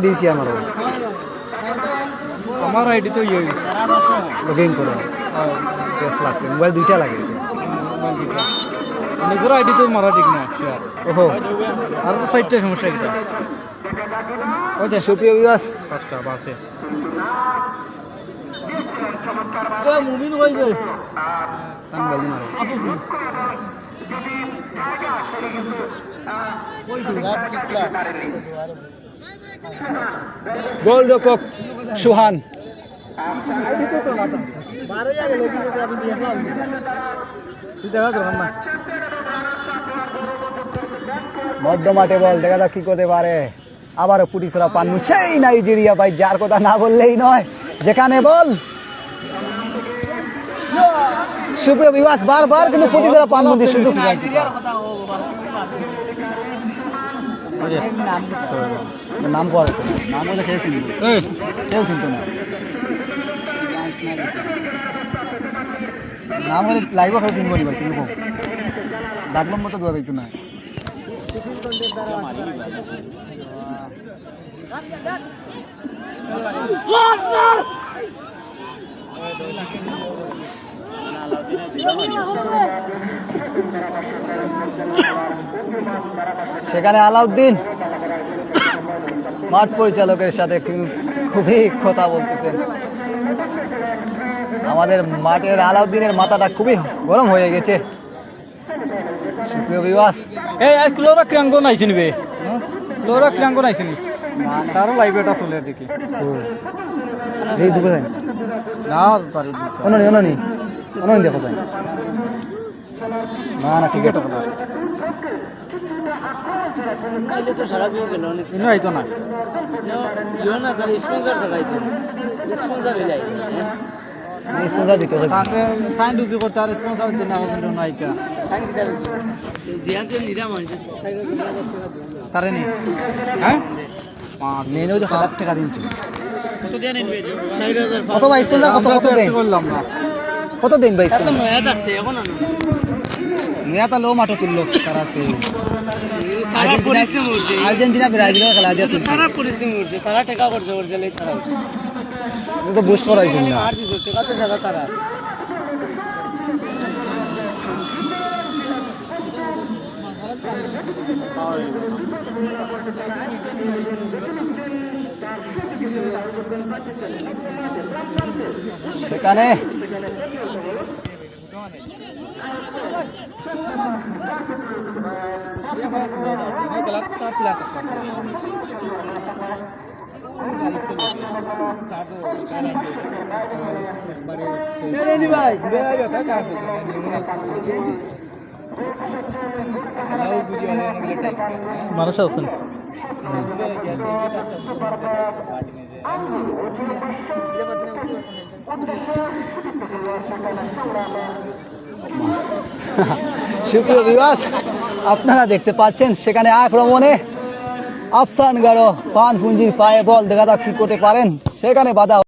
দিয়েছি আমারও আমার আইডি তো ইয়ে লগিং করো। বেশ লাগছে। মোবাইল দুইটা লাগে। নিজের আইডি তো মারা ঠিক না শেয়ার ওহো। আর তো সাইডটা সমস্যা এটা ওই যে সুপ্রিয় বিবাস পাঁচটা বাসে মুমিন হয়ে যায় কান বাজি মারো গোল রক্ষক সুহান। মধ্য মাঠে বল, দেখা যাক কি করতে পারে। আবারও পুটিসরা পান্নু সেই নাইজেরিয়া ভাই, যার কথা না বললেই নয়। যেখানে বল। সুপ্রিয় বিবাস বারবার কিন্তু পুটিসরা পান্নু দিয়ে সুযোগ নাম কর। নাম বলে খেয়েছিল এই। কেউ চিনতো না। নাম হলে লাইভ খেয়ে চিনবো নি ভাই তুমি কম ডাক নম্বর তো দেওয়া দিত না। সেখানে আলাউদ্দিন মাঠ পরিচালকের সাথে খুবই কথা বলতেছেন। আমাদের মাঠের আলাউদ্দিনের মাথাটা খুবই গরম হয়ে গেছে। সুপ্রিয় বিবাস এই আর ক্লোরা ক্রাঙ্গ নাইছে নিবে ক্লোরা ক্রাঙ্গ নাইছে তারও লাইভ এটা চলে দেখি। এই দুপুর না তার অননি অননি। অননি দেখো না না ঠিক আছে। কাইলে তো সারা বিয়ে গেল অনেক ইনো আইতো না। না তাহলে স্পন্সর দেখাইতো। স্পন্সর হয়ে? হ্যাঁ স্পন্সর দিতে হবে। তাকে ফাইন ডিউটি করতে আর স্পন্সর দিতে না কিন্তু না আইতা। থ্যাংক ইউ দিয়াতে নিরাম আছে তারে নি। হ্যাঁ? ওই টাকা দিন কত দেন কত ভাই স্পন্সর কত কত দেন করলাম না। কত দিন ভাই তো নয়া থাকছে এখন আনো মেয়া তা লো মাঠে তুললো করছে আর্জেন্টিনা ব্রাজিল খেলা দিয়ে তুলছে তারা পরিশ্রম করছে তারা টেকা করছে করছে লেট খারাপ। এটা তো বুস্ট করাইছেন না আর দিছে টেকা তো সারা তারা। সেখানে মানুষ আছেন সুপ্রিয় বিবাস আপনারা দেখতে পাচ্ছেন সেখানে আক্রমণে আফসান গারো পান পুঞ্জির পায়ে বল দেখা যাক কি করতে পারেন। সেখানে বাধা